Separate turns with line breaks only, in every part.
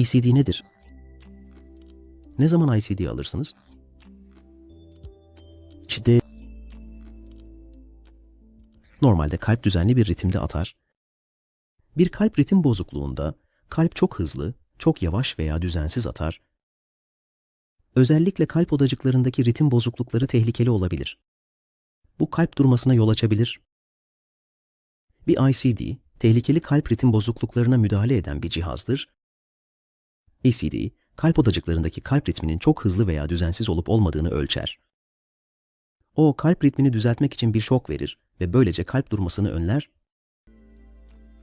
ECD nedir? Ne zaman ICD alırsınız? Çide Normalde kalp düzenli bir ritimde atar. Bir kalp ritim bozukluğunda kalp çok hızlı, çok yavaş veya düzensiz atar. Özellikle kalp odacıklarındaki ritim bozuklukları tehlikeli olabilir. Bu kalp durmasına yol açabilir. Bir ICD, tehlikeli kalp ritim bozukluklarına müdahale eden bir cihazdır. ECD, kalp odacıklarındaki kalp ritminin çok hızlı veya düzensiz olup olmadığını ölçer. O, kalp ritmini düzeltmek için bir şok verir ve böylece kalp durmasını önler.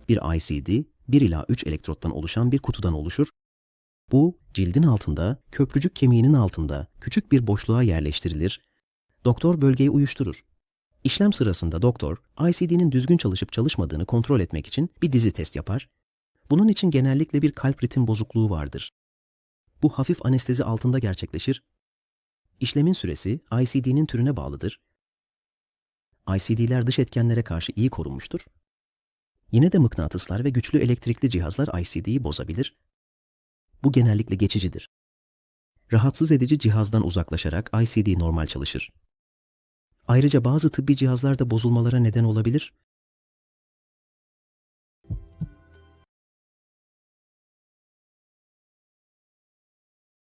Bir ICD, 1 ila 3 elektrottan oluşan bir kutudan oluşur. Bu, cildin altında, köprücük kemiğinin altında küçük bir boşluğa yerleştirilir. Doktor bölgeyi uyuşturur. İşlem sırasında doktor, ICD'nin düzgün çalışıp çalışmadığını kontrol etmek için bir dizi test yapar. Bunun için genellikle bir kalp ritim bozukluğu vardır. Bu hafif anestezi altında gerçekleşir. İşlemin süresi ICD'nin türüne bağlıdır. ICD'ler dış etkenlere karşı iyi korunmuştur. Yine de mıknatıslar ve güçlü elektrikli cihazlar ICD'yi bozabilir. Bu genellikle geçicidir. Rahatsız edici cihazdan uzaklaşarak ICD normal çalışır. Ayrıca bazı tıbbi cihazlar da bozulmalara neden olabilir.